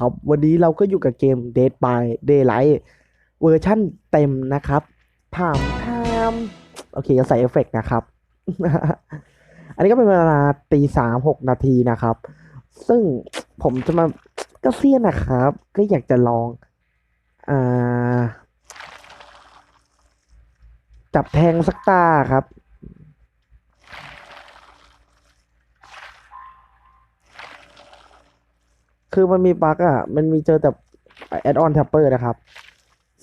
นะครับ วันนี้เราก็อยู่กับเกม Dead by Daylight เวอร์ชั่นเต็มนะครับถามทามโอเคจะใส่เอฟเฟกต์นะครับ อันนี้ก็เป็นเวลาตีสามหกนาทีนะครับ ซึ่งผมจะมาก็เซียนนะครับ ก็อยากจะลองอ่าจับแทงสักตาครับ คือมันมีบั๊กอะ มันมีเจอแต่แอดออนแท็ปเปอร์นะครับ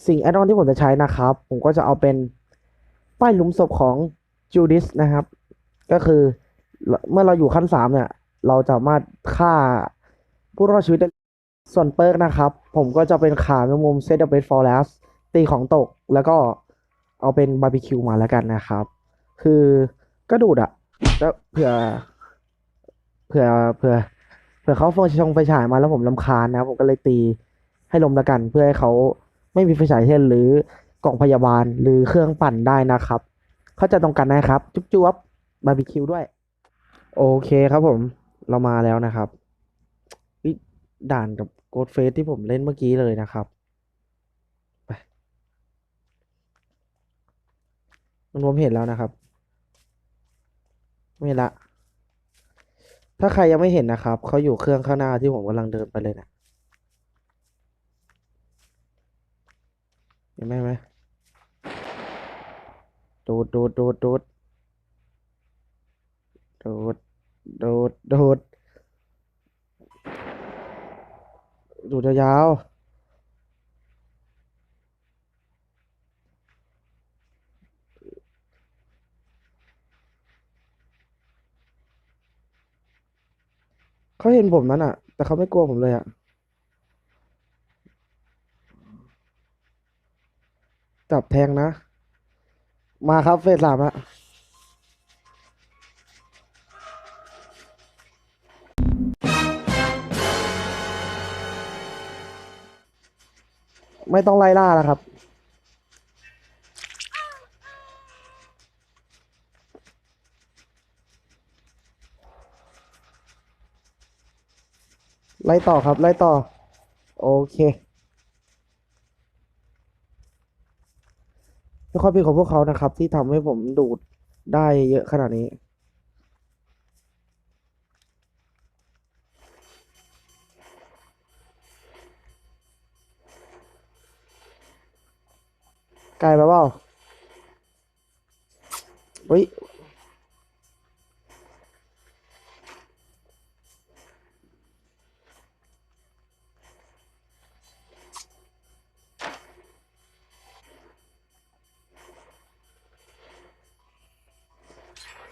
สิ่งแอดออนที่ผมจะใช้นะครับ ผมก็จะเอาเป็นป้ายหลุมศพของจูดิสนะครับ ก็คือเมื่อเราอยู่ขั้นสามเนี่ย เราจะสามารถฆ่าผู้รอดชีวิตได้ส่วนเปิร์กนะครับ ผมก็จะเป็นขาแมงมุมเซตเบสฟอร์เรสตีของตกแล้วก็เอาเป็นบาร์บีคิวมาแล้วกันนะครับ คือก็ดูดอะแล้วเผื่อเผื่อเผื่อ ผื่อเขาไฟชงไฟฉายมาแล้วผมลำคาญนะครับ ผมก็เลยตีให้ลมละกัน เพื่อให้เขาไม่มีไฟฉายเช่น หรือกล่องพยาบาลหรือเครื่องปั่นได้นะครับ เข้าใจตรงกันนะครับ จุ๊บจุ๊บบาร์บีคิวด้วย โอเคครับผมเรามาแล้วนะครับด่านกับโกดเฟสที่ผมเล่นเมื่อกี้เลยนะครับไปมันผมเห็นแล้วนะครับ ไม่ละ ถ้าใครยังไม่เห็นนะครับ เขาอยู่เครื่องข้างหน้าที่ผมกำลังเดินไปเลยนะเห็นไหมไหมดูดดูดดูดดูดดูดดูดดูดดูดยาวๆ เขาเห็นผมนั้นอะ แต่เขาไม่กลัวผมเลยอะจับแทงนะ มาครับเฟสสามอะไม่ต้องไล่ล่าแล้วครับ ไล่ต่อครับ ไล่ต่อ โอเคเป็นความผิดของพวกเขานะครับ ที่ทำให้ผมดูดได้เยอะขนาดนี้ ไกลไปเปล่าเฮ้ย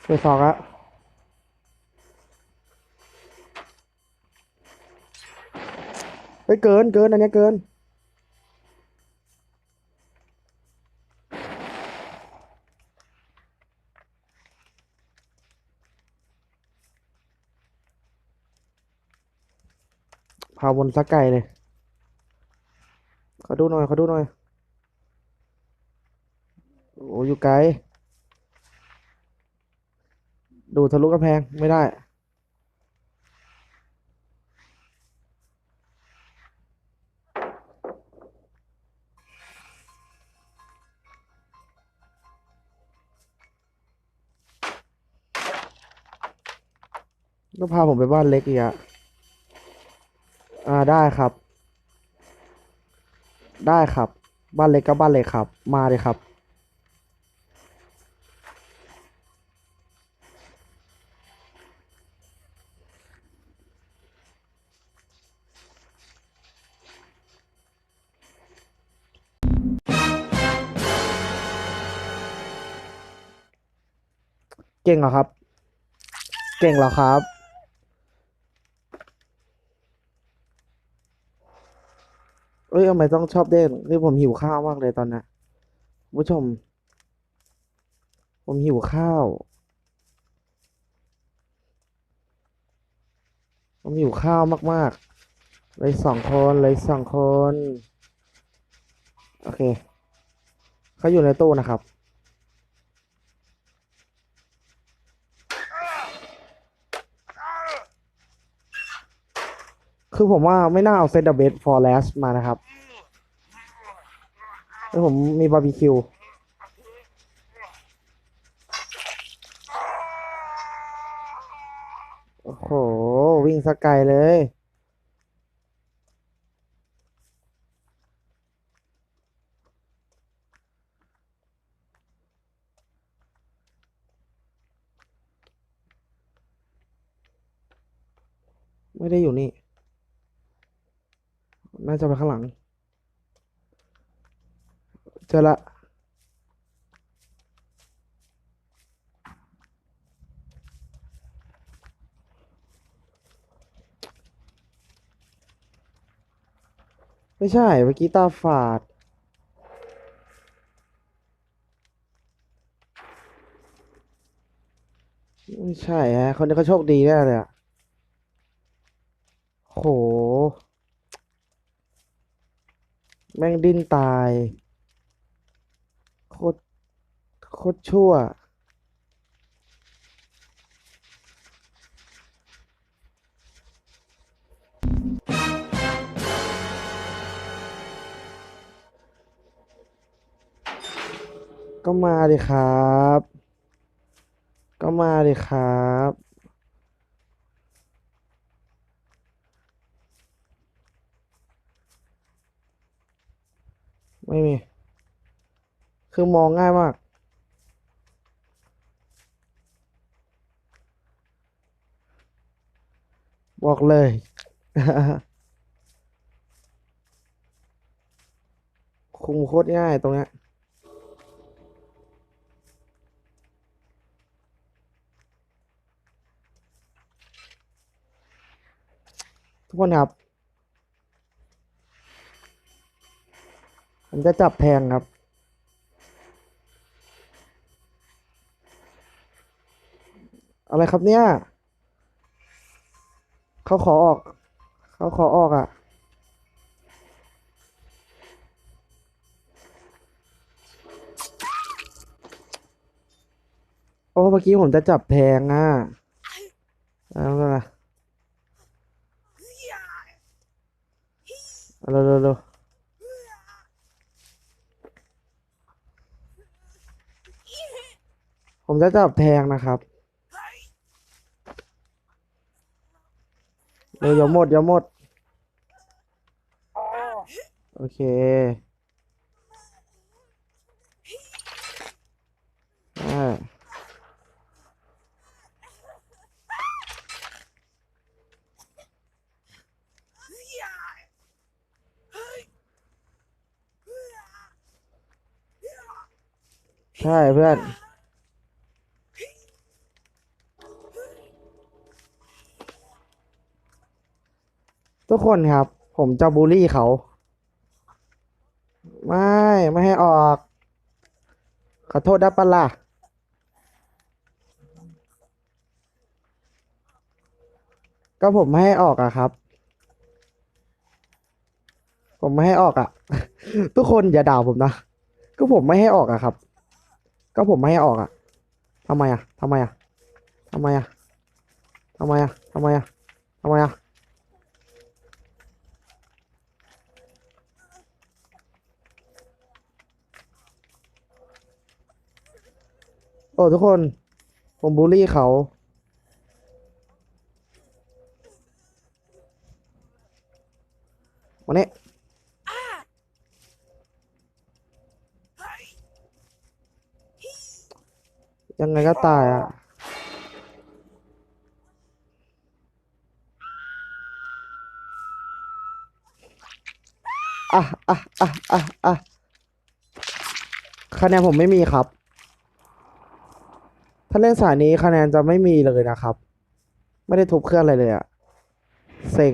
เฟสสองอะเฮ้ยเกินเกินอันนี้เกิน พาวนสักไก่เลยขอดูหน่อยขอดูหน่อย โอ้อยู่ไกล ดูทะลุกระแพงไม่ได้ ก็พาผมไปบ้านเล็กอีกอะอ่าได้ครับ ได้ครับ บ้านเล็กก็บ้านเล็กครับ มาเลยครับ เก่งเหรอครับ เก่งเหรอครับ เอ้ยทำไมต้องชอบเด้งนี่ผมหิวข้าวมากเลยตอนนี้ผู้ชม ผมหิวข้าว ผมหิวข้าวมาก ๆ เลยสองคนเลยสองคน โอเค เขาอยู่ในตู้นะครับ คือผมว่าไม่น่าเอาเซตเดอะเบสฟอร์แลสมานะครับแล้วผมมีบาร์บีคิวโอ้โห วิ่งสกไกลเลย ไม่ได้อยู่นี่ น่าจะไปข้างหลัง เจอละไม่ใช่ เมื่อกี้ตาฝาด ไม่ใช่ฮะคนนี้เขาโชคดีแน่เลยอะโห แม่งดิ้นตาย โคตร โคตรชั่ว ก็มาดิครับ ก็มาดิครับ ไม่มี คือมองง่ายมาก บอกเลย คุมโคตรง่ายตรงนี้ทุกคนครับ ผมจะจับแทงครับ อะไรครับเนี่ย เขาขอออก เขาขอออกอะ โอ้เมื่อกี้ผมจะจับแทงอะเอาละเอาเร็วเร็วเร็ว ผมจะจับแทงนะครับเร็วอย่าหมดอย่าหมด โอเคใช่เพื่อน ทุกคนครับ ผมจะบูลลี่เขา ไม่ไม่ให้ออก ขอโทษได้ปะล่ะก็ผมไม่ให้ออกอะครับ ผมไม่ให้ออกอะทุกคนอย่าด่าผมนะ ก็ผมไม่ให้ออกอะครับ ก็ผมไม่ให้ออกอะทำไมอะทำไมอะทำไมอะทำไมอะทำไมอะทำไมอะ โอ้ทุกคน ผมบูลลี่เขา วันนี้ยังไงก็ตายอะ อะอะอะอะอะคะแนนผมไม่มีครับ ถ้าเล่นสายนี้คะแนนจะไม่มีเลยนะครับ ไม่ได้ทุบเครื่องอะไรเลยอะเซ็ง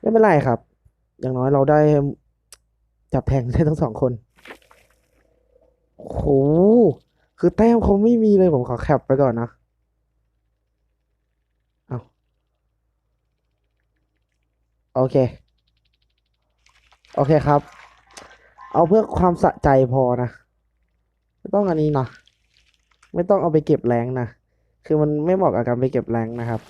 ไม่เป็นไรครับ อย่างน้อยเราได้จับแทงได้ทั้งสองคนโอ้โหคือแต้มเขาไม่มีเลยผมขอแคปไปก่อนนะเอาโอเค โอเคครับ เอาเพื่อความสะใจพอนะ ไม่ต้องอันนี้นะไม่ต้องเอาไปเก็บแรงนะ คือมันไม่เหมาะกับการไปเก็บแรงนะครับ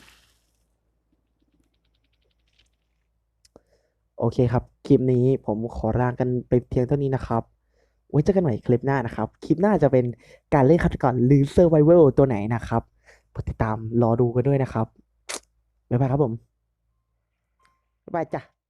โอเคครับ คลิปนี้ผมขอลากันไปเพียงเท่านี้นะครับไว้เจอกันใหม่คลิปหน้านะครับ คลิปหน้าจะเป็นการเล่นฆาตกรหรือเซอร์ไวเวลตัวไหนนะครับติดตามรอดูกันด้วยนะครับ บ๊ายบายครับผม บ๊ายบายจ้ะ